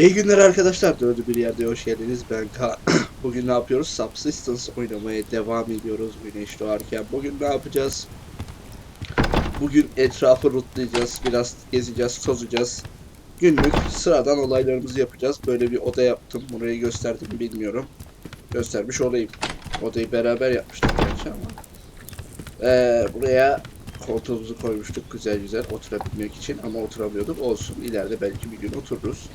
İyi günler arkadaşlar. Dördü bir yerde hoş geldiniz. Ben Ka. Bugün ne yapıyoruz? Subsistence oynamaya devam ediyoruz güneş doğarken. Bugün ne yapacağız? Bugün etrafı rutlayacağız. Biraz gezeceğiz, tozacağız. Günlük sıradan olaylarımızı yapacağız. Böyle bir oda yaptım. Burayı gösterdim mi bilmiyorum. Göstermiş olayım. Odayı beraber yapmıştık gerçi ama. Ee, buraya koltuğumuzu koymuştuk güzel güzel oturabilmek için ama oturamıyorduk. Olsun ileride belki bir gün otururuz.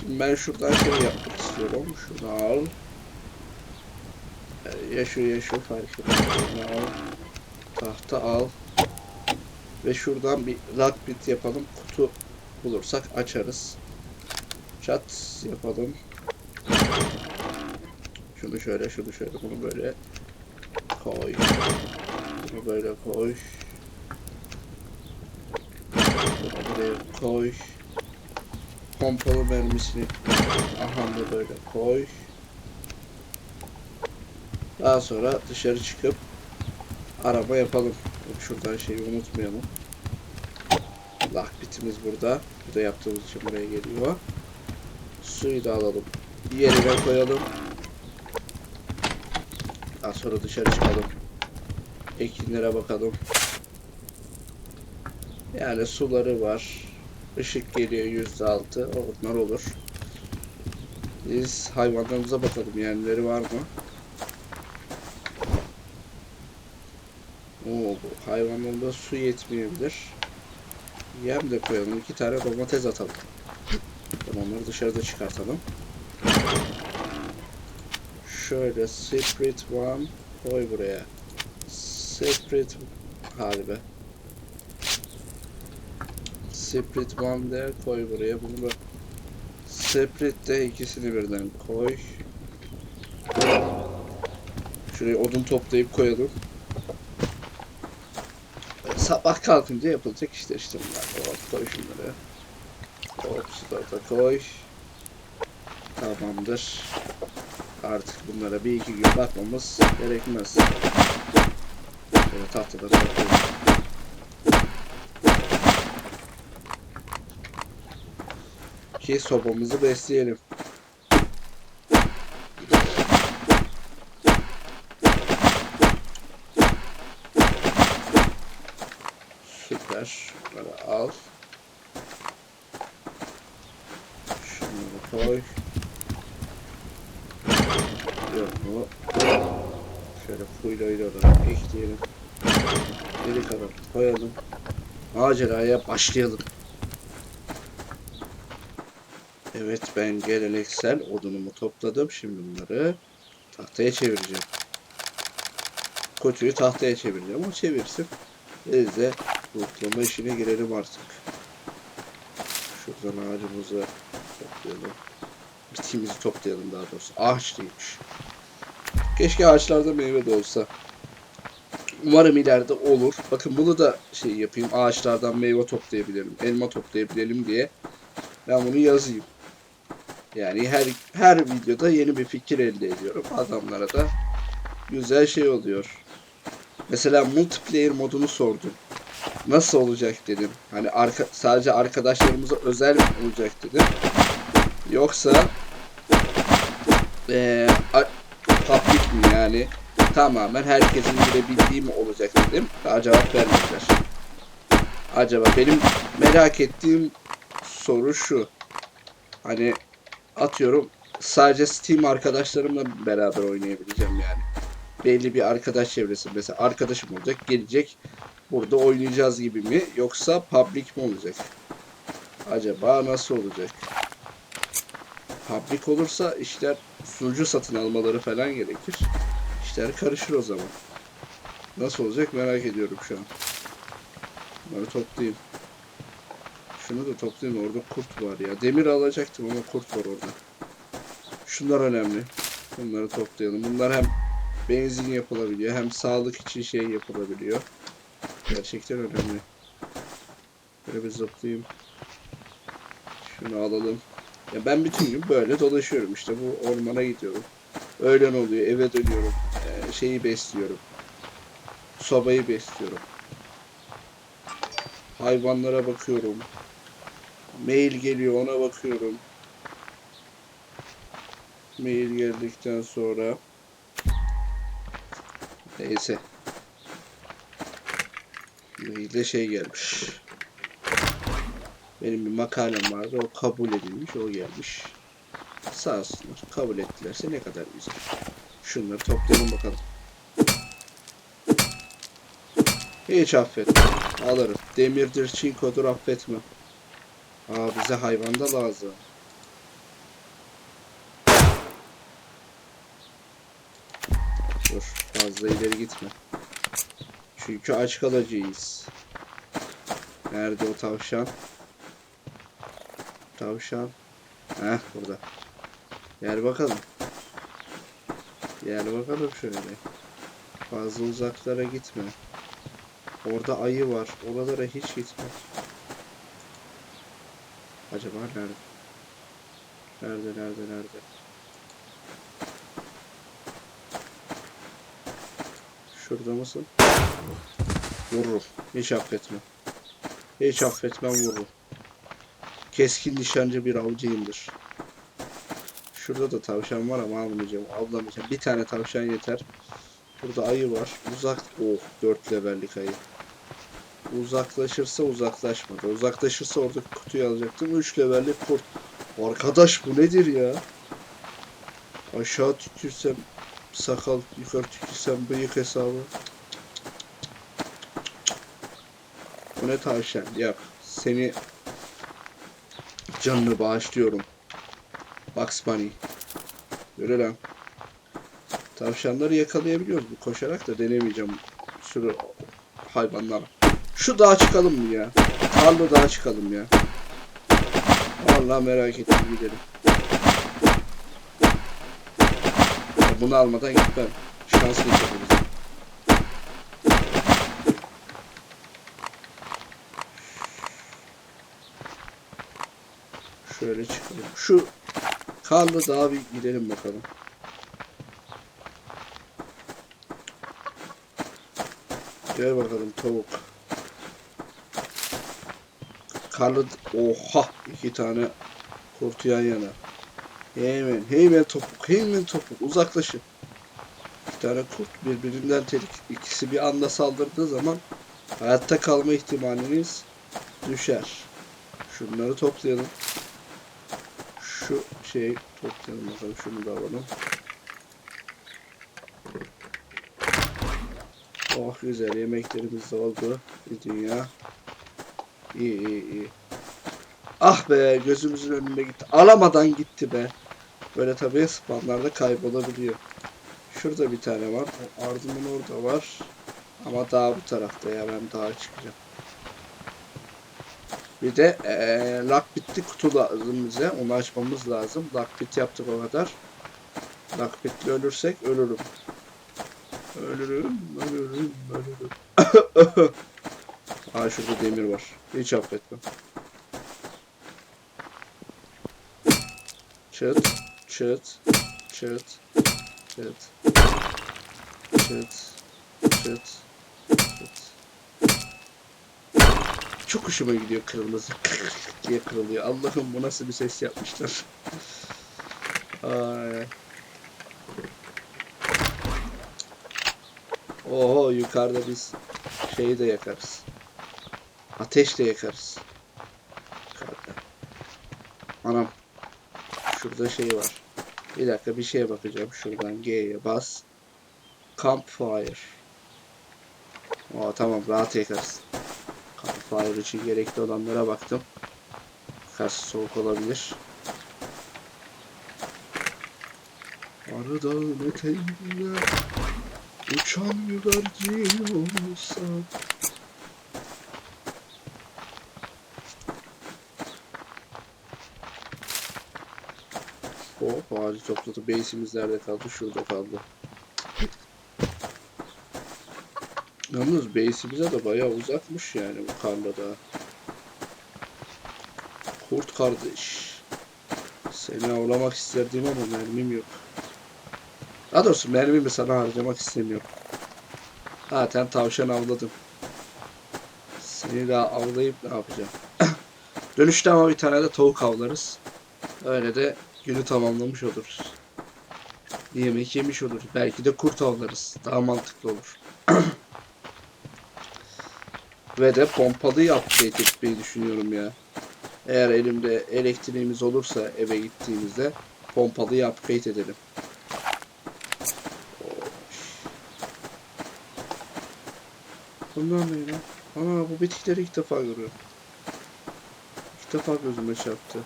Şimdi ben şuradan şey yapmak istiyorum. Şunu al. Ee, Ya şu fark etmez. Al. Tahta al. Ve şuradan bir lockbit yapalım. Kutu bulursak açarız. Çat yapalım. Şunu şöyle, şunu şöyle, bunu böyle koy. Bunu böyle koy. Bunu buraya koy. Pompalı mermisini aha da böyle koy. Daha sonra dışarı çıkıp araba yapalım. Şuradan şeyi unutmayalım. Lockbit'imiz burada. Bu da yaptığımız için buraya geliyor. Suyu da alalım. Yerine koyalım. Daha sonra dışarı çıkalım. Ekinlere bakalım. Yani suları var. Işık geliyor yüzde altı. Onlar olur. Biz hayvanlarımıza bakalım. Yerleri var mı? Oo, bu hayvanlarımda su yetmeyebilir. Yem de koyalım. İki tane domates atalım. Onları dışarıda çıkartalım. Şöyle Spirit One koy buraya. Spirit harbi. Spirit One de koy buraya. Bunu da Spirit de ikisini birden koy. Şuraya odun toplayıp koyalım. Sabah kalkınca yapılacak işler işte bunlar. Hop koy şunları. Hop da koy. Tamamdır. Artık bunlara bir iki gün bakmamız gerekmez. Şöyle tahtada toplayalım. Ki sobamızı besleyelim. Süper. Bunları al. Şunları koy. Yok mu? Şöyle fuylayla olarak ekleyelim. Geri kalan koyalım. Maceraya başlayalım. Evet ben geleneksel odunumu topladım. Şimdi bunları tahtaya çevireceğim. Koçuyu tahtaya çevireceğim. O çevirsin. Biz de lootlama işine girelim artık. Şuradan ağacımızı toplayalım. Bitimizi toplayalım daha doğrusu. Ağaç değilmiş. Keşke ağaçlarda meyve de olsa. Umarım ileride olur. Bakın bunu da şey yapayım. Ağaçlardan meyve toplayabilirim. Elma toplayabilirim diye. Ben bunu yazayım. Yani her her videoda yeni bir fikir elde ediyorum. Adamlara da güzel şey oluyor. Mesela multiplayer modunu sordum. Nasıl olacak dedim. Hani arka, sadece arkadaşlarımıza özel mi olacak dedim. Yoksa eee public mi yani tamamen herkesin girebildiği mi olacak dedim. Daha cevap vermediler. Acaba benim merak ettiğim soru şu. Hani atıyorum sadece Steam arkadaşlarımla beraber oynayabileceğim yani. Belli bir arkadaş çevresi mesela arkadaşım olacak gelecek burada oynayacağız gibi mi yoksa public mi olacak? Acaba nasıl olacak? Public olursa işler sunucu satın almaları falan gerekir. İşler karışır o zaman. Nasıl olacak merak ediyorum şu an. Bunları toplayayım. Şunu da toplayayım orada kurt var ya. Demir alacaktım ama kurt var orada. Şunlar önemli. Bunları toplayalım. Bunlar hem benzin yapılabiliyor hem sağlık için şey yapılabiliyor. Gerçekten önemli. Böyle bir zıplayayım. Şunu alalım. Ya ben bütün gün böyle dolaşıyorum işte bu ormana gidiyorum. Öğlen oluyor eve dönüyorum. Ee, şeyi besliyorum. Sobayı besliyorum. Hayvanlara bakıyorum. Mail geliyor ona bakıyorum. mail geldikten sonra neyse mailde şey gelmiş. Benim bir makalem vardı. O kabul edilmiş. O gelmiş. Sağ olsunlar. Kabul ettilerse ne kadar güzel. Şunları toplayalım bakalım. Hiç affetme. Alırım. Demirdir, çinkodur affetme. Aa bize hayvan da lazım. Dur fazla ileri gitme. Çünkü aç kalacağız. Nerede o tavşan? Tavşan. Heh burada. Gel bakalım. Gel bakalım şöyle. Fazla uzaklara gitme. Orada ayı var. Oralara hiç gitme. Acaba nerede? Nerede, nerede, nerede? Şurada mısın? Vururum. Hiç affetmem. Hiç affetmem vururum. Keskin nişancı bir avcıyımdır. Şurada da tavşan var ama almayacağım. Avlamayacağım. Bir tane tavşan yeter. Burada ayı var. Uzak... Oh 4 levellik ayı. Uzaklaşırsa uzaklaşmadı. Uzaklaşırsa orada kutuyu alacaktım. 3 levellik kurt. Arkadaş bu nedir ya? Aşağı tükürsem sakal, yukarı tükürsem bıyık hesabı. Bu ne tavşan? Yap. Seni canını bağışlıyorum. Bugs Bunny. Yürü lan. Tavşanları yakalayabiliyoruz koşarak da denemeyeceğim. Bir sürü hayvanlar. Şu dağa çıkalım mı ya? Karlı dağa çıkalım ya. Vallahi merak ettim gidelim. Bunu almadan gitmem. Şans geçebiliriz. Şöyle çıkalım. Şu karlı dağa bir gidelim bakalım. Gel bakalım tavuk. Karlı... Oha! iki tane kurt yan yana. Hemen, hemen topuk, hemen topuk. Uzaklaşın. İki tane kurt birbirinden telik. İkisi bir anda saldırdığı zaman hayatta kalma ihtimaliniz düşer. Şunları toplayalım. Şu şey toplayalım bakalım. Şunu da alalım. Oh güzel yemeklerimiz de oldu. Bir dünya. Ah be gözümüzün önünde gitti. Alamadan gitti be. Böyle tabii spawnlarda kaybolabiliyor. Şurada bir tane var. O ardımın orada var. Ama daha bu tarafta ya ben daha çıkacağım. Bir de ee, lockpit kutu lazım bize. Onu açmamız lazım. Lockpit yaptık o kadar. Lockpit'le ölürsek ölürüm. Ölürüm, ölürüm, ölürüm. Aa şurada demir var. Hiç affetmem. Çıt, çıt, çıt, çıt, çıt, çıt, çıt. Çok hoşuma gidiyor kırmızı diye kırılıyor. Allah'ım bu nasıl bir ses yapmışlar. Ay. Oho yukarıda biz şeyi de yakarız. Ateş de yakarız. Yukarıda. Anam. Şurada şey var. Bir dakika bir şeye bakacağım. Şuradan G'ye bas. Campfire. Aa tamam rahat yakarız. Campfire için gerekli olanlara baktım. Biraz soğuk olabilir. Arı dağın Uçan güvercin olsam Hop ağacı topladı. Base'imiz nerede kaldı? Şurada kaldı. Yalnız base'imize de bayağı uzakmış yani bu karla da. Kurt kardeş. Seni avlamak isterdim ama mermim yok. Daha doğrusu mermimi sana harcamak istemiyorum. Zaten tavşan avladım. Seni daha avlayıp ne yapacağım? Dönüşte ama bir tane de tavuk avlarız. Öyle de günü tamamlamış oluruz. Bir yemek yemiş olur. Belki de kurt avlarız. Daha mantıklı olur. Ve de pompalı upgrade etmeyi düşünüyorum ya. Eğer elimde elektriğimiz olursa eve gittiğimizde pompalıyı upgrade edelim. Bunlar ne lan? Aa bu bitkileri ilk defa görüyorum. İlk defa gözüme çarptı.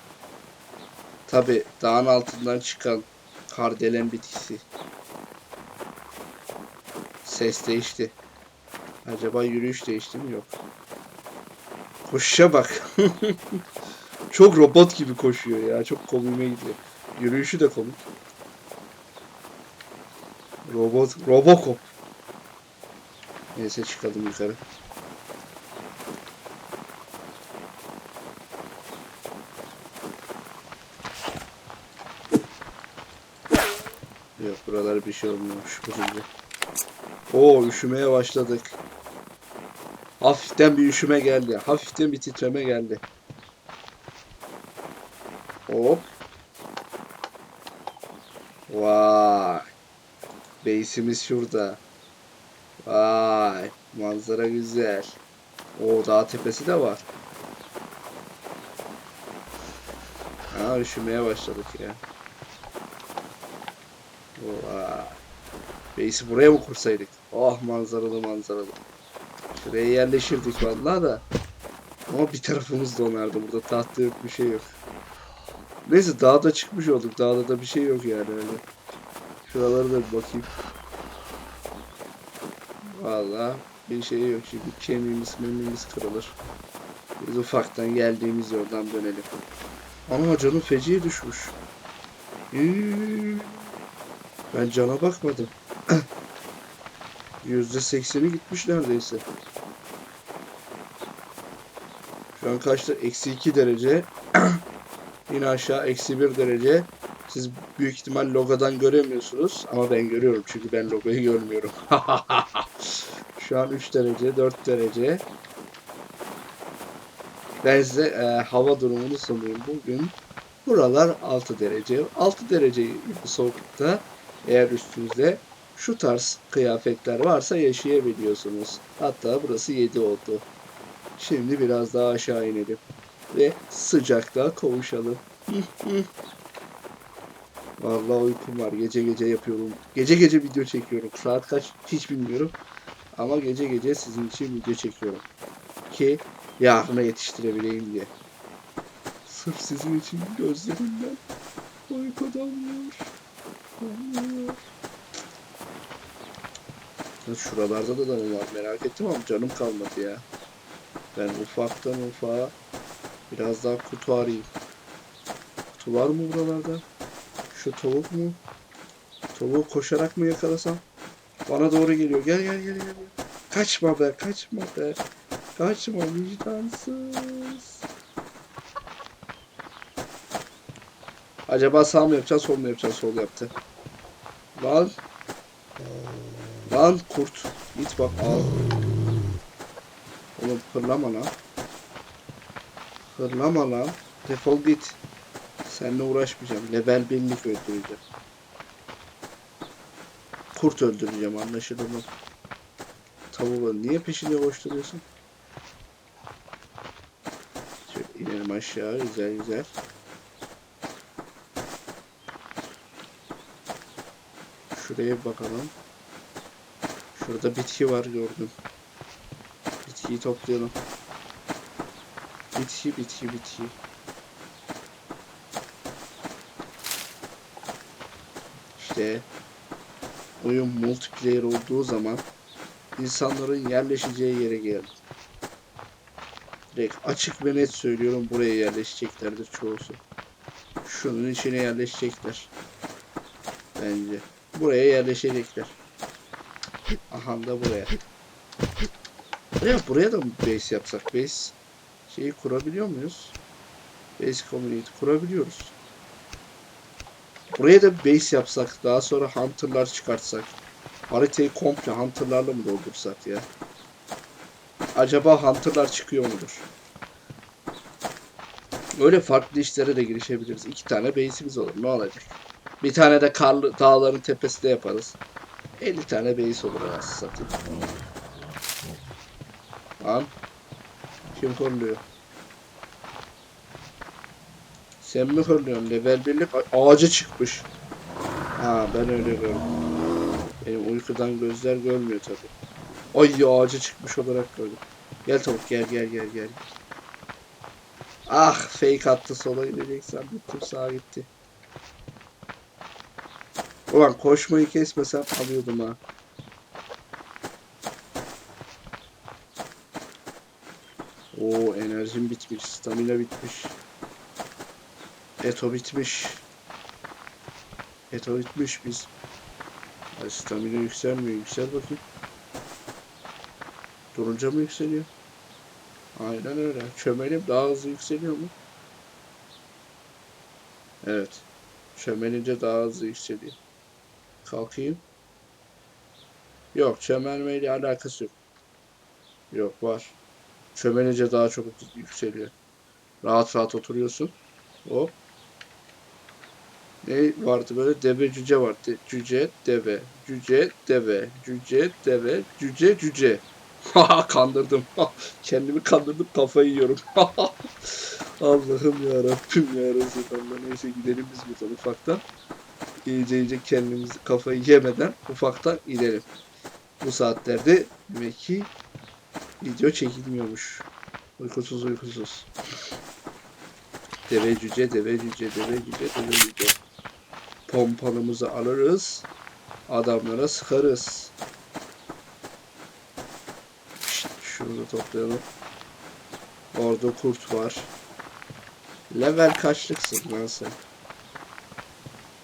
Tabi dağın altından çıkan kardelen bitkisi. Ses değişti. Acaba yürüyüş değişti mi? Yok. Koşuşa bak. Çok robot gibi koşuyor ya. Çok komiğime gidiyor. Yürüyüşü de komik. Robot, Robocop. Neyse çıkalım yukarı. Yok buralar bir şey olmuyormuş bozuldu. Oo üşümeye başladık. Hafiften bir üşüme geldi. Hafiften bir titreme geldi. Hop. Vay. Base'imiz şurada. Vay. Manzara güzel. O dağ tepesi de var. Ha üşümeye başladık ya. Vay. Base'i buraya mı kursaydık? Oh manzaralı manzaralı. Şuraya yerleşirdik vallahi da. Ama bir tarafımız donardı. Burada tahta yok bir şey yok. Neyse dağda çıkmış olduk. Dağda da bir şey yok yani öyle. Şuralara da bir bakayım. Vallahi bir şey yok. Şimdi kemiğimiz memimiz kırılır. Biz ufaktan geldiğimiz yoldan dönelim. Ana canım feciye düşmüş. Ben cana bakmadım. Yüzde sekseni gitmiş neredeyse. Şu an kaçta? Eksi 2 derece. Yine aşağı eksi 1 derece. Siz büyük ihtimal logodan göremiyorsunuz. Ama ben görüyorum çünkü ben logoyu görmüyorum. Şu an 3 derece, 4 derece. Ben size e, hava durumunu sunayım. Bugün buralar 6 derece. 6 derece soğukta eğer üstünüzde şu tarz kıyafetler varsa yaşayabiliyorsunuz. Hatta burası 7 oldu. Şimdi biraz daha aşağı inelim. Ve sıcaklığa kavuşalım. Vallahi uykum var. Gece gece yapıyorum. Gece gece video çekiyorum. Saat kaç hiç bilmiyorum. Ama gece gece sizin için video çekiyorum. Ki yarına yetiştirebileyim diye. Sırf sizin için gözlerimden uyku damlıyor. Damlıyor. Şuralarda da dana var merak ettim ama canım kalmadı ya. Ben ufaktan ufağa biraz daha kutu arayayım. Kutu var mı buralarda? Şu tavuk mu? Tavuğu koşarak mı yakalasam? Bana doğru geliyor. Gel gel gel gel. Kaçma be kaçma be. Kaçma vicdansız. Acaba sağ mı yapacağız sol mu yapacağız sol yaptı. Lan. Lan kurt. Git bak al. Oğlum fırlama lan. Fırlama lan. Defol git. Seninle uğraşmayacağım. Level birlik öldüreceğim. Kurt öldüreceğim anlaşıldı mı? Tavuğu niye peşinde koşturuyorsun? Şöyle inelim aşağı güzel güzel. Şuraya bakalım. Şurada bitki var gördüm. Bitkiyi toplayalım. Bitki bitki bitki. İşte oyun multiplayer olduğu zaman insanların yerleşeceği yere geldim. Direkt açık ve net söylüyorum buraya yerleşeceklerdir çoğusu. Şunun içine yerleşecekler. Bence. Buraya yerleşecekler. Aha da buraya. Buraya, buraya da mı base yapsak? Base şeyi kurabiliyor muyuz? Base community kurabiliyoruz. Buraya da base yapsak, daha sonra hunter'lar çıkartsak. Haritayı komple hunter'larla mı doldursak ya? Acaba hunter'lar çıkıyor mudur? Öyle farklı işlere de girişebiliriz. İki tane base'imiz olur. Ne olacak? Bir tane de karlı dağların tepesinde yaparız. 50 tane beis olur anasını satayım. Lan. Kim horluyor? Sen mi horluyorsun? Level 1'lik ağaca çıkmış. Ha ben öyle gördüm. Benim uykudan gözler görmüyor tabi. Ay ağaca çıkmış olarak gördüm. Gel tavuk gel gel gel gel. Ah fake attı sola gidecek zannettim sağa gitti. Ulan koşmayı kesmesem alıyordum ha. Oo enerjim bitmiş, stamina bitmiş. Eto bitmiş. Eto bitmiş biz. Ay, stamina yükselmiyor, yüksel bakayım. Durunca mı yükseliyor? Aynen öyle. Çömelim daha hızlı yükseliyor mu? Evet. Çömelince daha hızlı yükseliyor. Kalkayım. Yok çömelmeyle alakası yok. Yok var. Çömelince daha çok yükseliyor. Rahat rahat oturuyorsun. Hop. Ne vardı böyle? Deve cüce vardı. Cüce, deve. Cüce, deve. Cüce, deve. Cüce, cüce. Kandırdım. Kendimi kandırdım kafayı yiyorum. Allah'ım ya Rabbim ya Resulallah. Neyse gidelim biz buradan ufaktan. İyice iyice kendimizi kafayı yemeden ufaktan gidelim. Bu saatlerde demek ki video çekilmiyormuş. Uykusuz uykusuz. Deve cüce, deve cüce, deve cüce, deve cüce. Pompalımızı alırız. Adamlara sıkarız. Şşt, şunu da toplayalım. Orada kurt var. Level kaçlıksın lan sen?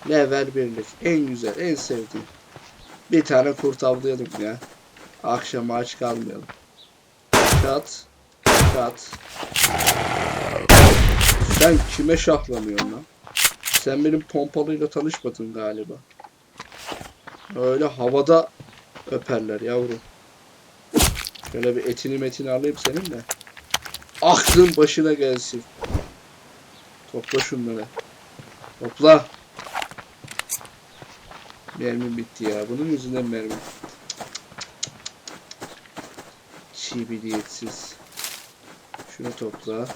Level birlik. En güzel, en sevdiğim. Bir tane kurt avlayalım ya. Akşama aç kalmayalım. Çat. Çat. Sen kime şahlanıyorsun lan? Sen benim pompalıyla tanışmadın galiba. Öyle havada öperler yavrum. Şöyle bir etini metini alayım senin de. Aklın başına gelsin. Topla şunları. Topla. Mermim bitti ya. Bunun yüzünden mermim. Çibiliyetsiz. Şunu topla.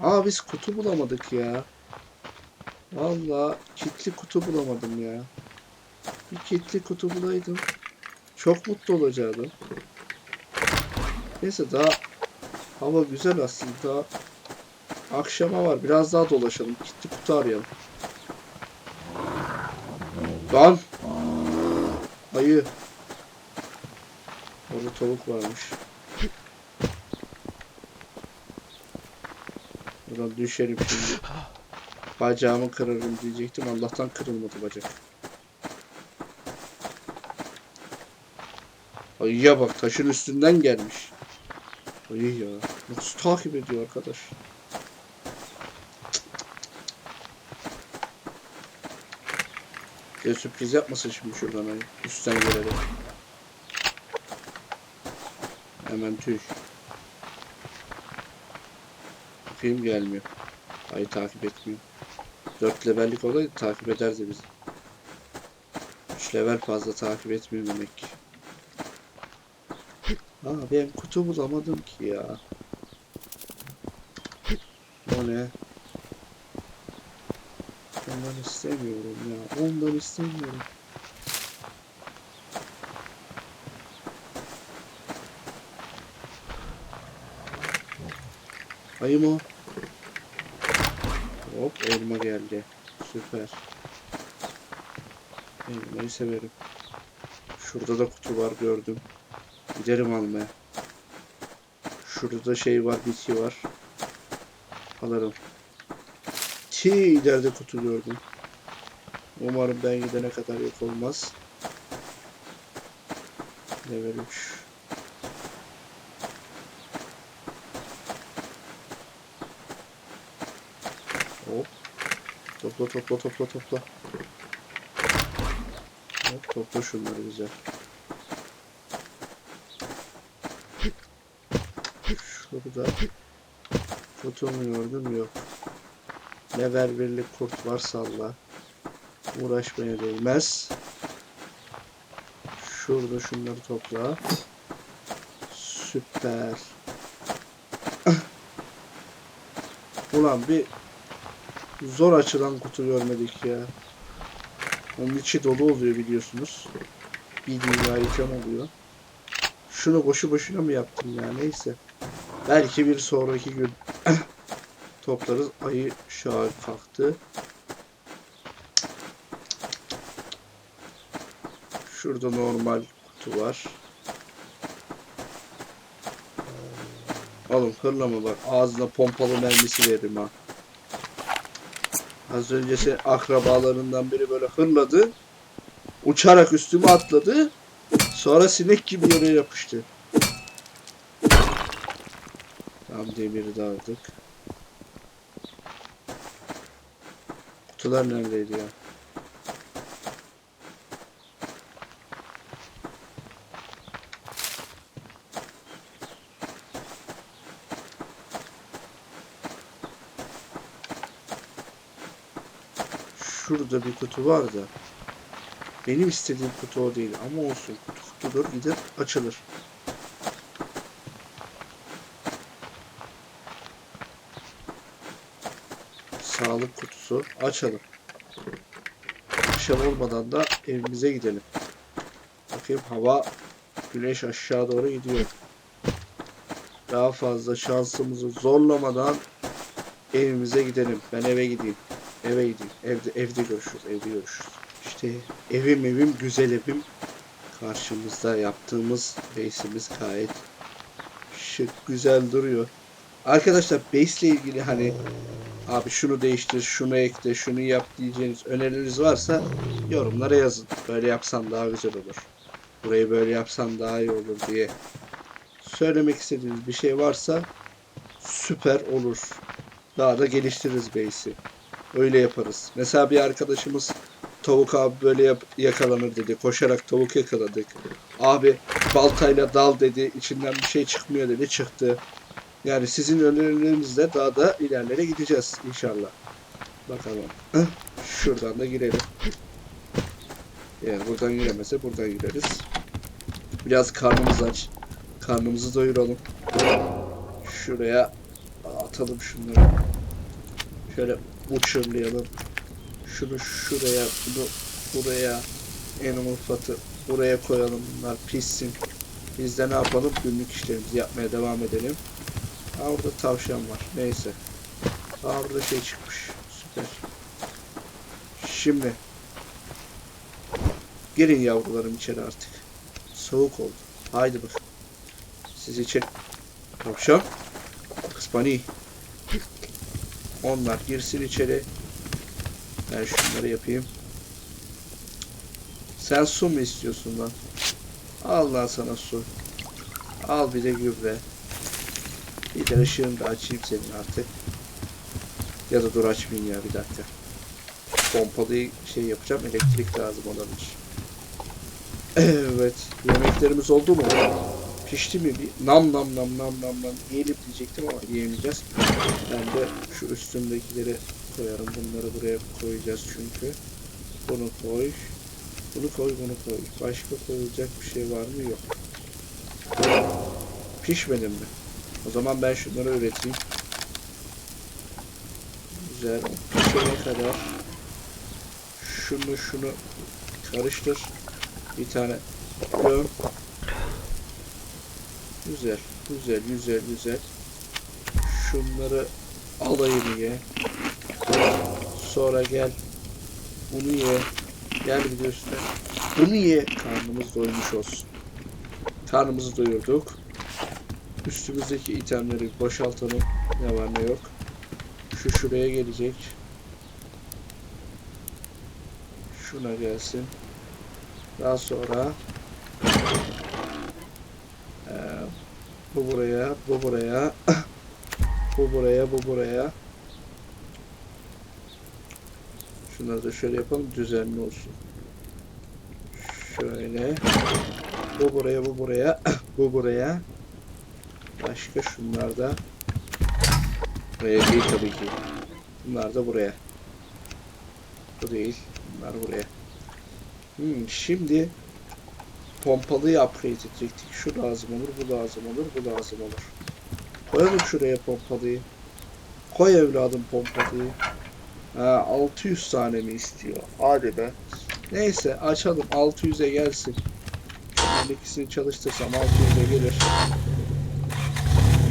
Aa biz kutu bulamadık ya. Valla kitli kutu bulamadım ya. Bir kitli kutu bulaydım. Çok mutlu olacaktım. Neyse daha hava güzel aslında. Akşama var. Biraz daha dolaşalım. Kitli kutu arayalım. Lan! Ayı. Orada tavuk varmış. Buradan düşerim şimdi. Bacağımı kırarım diyecektim. Allah'tan kırılmadı bacak. Ayıya bak taşın üstünden gelmiş. Ayı ya. Nasıl takip ediyor arkadaş? Ya sürpriz yapmasın şimdi şuradan ayı. Üstten gelelim. Hemen tüy. Film gelmiyor. Ayı takip etmiyor. 4 levellik olaydı takip ederdi bizi. 3 level fazla takip etmiyor demek ki. Aa ben kutu bulamadım ki ya. O ne? Ondan istemiyorum ya. Ondan istemiyorum. Ayı mı? Hop elma geldi. Süper. Elmayı severim. Şurada da kutu var gördüm. Giderim almaya. Şurada da şey var, bitki var. Alırım. Ki ileride kutu gördüm. Umarım ben gidene kadar yok olmaz. Level 3. Hop. Topla topla topla topla. Hop topla şunları güzel. Şurada kutumu gördüm yok. Level birlik kurt var salla. Uğraşmaya değmez. Şurada şunları topla. Süper. Ulan bir zor açılan kutu görmedik ya. Onun içi dolu oluyor biliyorsunuz. Bir dünya item oluyor. Şunu boşu boşuna mı yaptım ya neyse. Belki bir sonraki gün toplarız. Ayı şaha kalktı. Şurada normal kutu var. Oğlum hırlama bak. Ağzına pompalı mermisi veririm ha. Az önce sen akrabalarından biri böyle hırladı. Uçarak üstüme atladı. Sonra sinek gibi yere yapıştı. Tam demiri de aldık. Kutular neredeydi ya? Şurada bir kutu var da. Benim istediğim kutu o değil ama olsun. Kutu kutudur gider açılır. Sağlık kutusu açalım. Akşam olmadan da evimize gidelim. Bakayım hava güneş aşağı doğru gidiyor. Daha fazla şansımızı zorlamadan evimize gidelim. Ben eve gideyim. Eve gideyim. Evde evde görüşürüz. Evde görüşürüz. İşte evim evim güzel evim. Karşımızda yaptığımız base'imiz gayet şık güzel duruyor. Arkadaşlar base ile ilgili hani abi şunu değiştir, şunu ekle, şunu yap diyeceğiniz önerileriniz varsa yorumlara yazın. Böyle yapsan daha güzel olur. Burayı böyle yapsan daha iyi olur diye söylemek istediğiniz bir şey varsa süper olur. Daha da geliştiririz base'i. Öyle yaparız. Mesela bir arkadaşımız tavuk abi böyle yap- yakalanır dedi. Koşarak tavuk yakaladık. Abi baltayla dal dedi. içinden bir şey çıkmıyor dedi. Çıktı. Yani sizin önerilerinizle daha da ilerlere gideceğiz inşallah. Bakalım. Şuradan da girelim. Eğer buradan giremezse buradan gireriz. Biraz karnımız aç. Karnımızı doyuralım. Şuraya atalım şunları. Şöyle uçurlayalım. Şunu şuraya, bunu buraya, animal fatı buraya koyalım. Bunlar pişsin. Biz de ne yapalım? Günlük işlerimizi yapmaya devam edelim. Ha orada tavşan var. Neyse. Ha orada şey çıkmış. Süper. Şimdi. Girin yavrularım içeri artık. Soğuk oldu. Haydi bak. Siz içeri. Tavşan. Kıspani. Onlar girsin içeri. Ben şunları yapayım. Sen su mu istiyorsun lan? Al lan sana su. Al bir de gübre. Bir de ışığını da açayım senin artık. Ya da dur açmayayım ya bir dakika. Pompalıyı şey yapacağım. Elektrik lazım olabilir. Evet. Yemeklerimiz oldu mu? Pişti mi? Bir nam nam nam nam nam nam yiyelim diyecektim ama yiyemeyeceğiz. Ben de şu üstündekileri koyarım. Bunları buraya koyacağız çünkü. Bunu koy. Bunu koy, bunu koy. Başka koyulacak bir şey var mı? Yok. Pişmedi mi? O zaman ben şunları üreteyim. Güzel. Pişene kadar şunu şunu karıştır. Bir tane göm. Güzel, güzel, güzel, güzel. Şunları alayım ye. Sonra gel. Bunu ye. Gel bir üstüne. Bunu ye. Karnımız doymuş olsun. Karnımızı doyurduk. Üstümüzdeki itemleri boşaltalım. Ne var ne yok. Şu şuraya gelecek. Şuna gelsin. Daha sonra bu buraya, bu buraya, bu buraya, bu buraya. Şunları da şöyle yapalım düzenli olsun. Şöyle. Bu buraya, bu buraya, bu buraya. Başka şunlar da buraya değil tabii ki. Bunlar da buraya. Bu değil. Bunlar buraya. Hmm, şimdi pompalıyı upgrade edecektik. Şu lazım olur, bu lazım olur, bu lazım olur. Koyalım şuraya pompalıyı. Koy evladım pompalıyı. Ha, 600 tane mi istiyor? Hadi be. Neyse açalım 600'e gelsin. Şunların ikisini çalıştırsam 600'e gelir.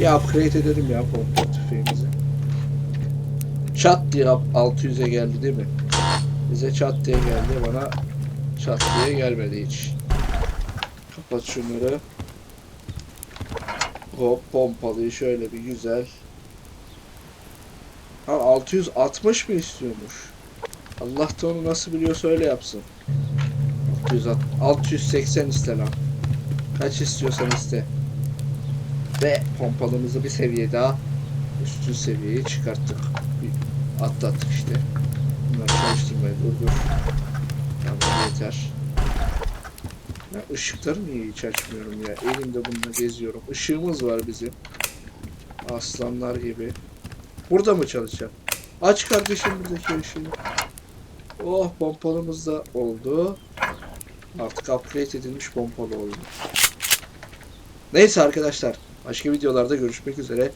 Bir upgrade edelim ya pompa tüfeğimizi. Çat diye 600'e geldi değil mi? Bize çat diye geldi bana çat diye gelmedi hiç. Kapat şunları. Hop pompalıyı şöyle bir güzel. Ha 660 mı istiyormuş? Allah da onu nasıl biliyorsa öyle yapsın. 660, 680 iste lan. Kaç istiyorsan iste. Ve pompalımızı bir seviye daha üstün seviyeye çıkarttık. Bir atlattık işte. Bunları çalıştırmayı dur dur. Tamam yeter. Ya ışıkları niye hiç açmıyorum ya? Elimde bununla geziyorum. Işığımız var bizim. Aslanlar gibi. Burada mı çalışacak? Aç kardeşim buradaki ışığı. Oh pompalımız da oldu. Artık upgrade edilmiş pompalı oldu. Neyse arkadaşlar. Başka videolarda görüşmek üzere.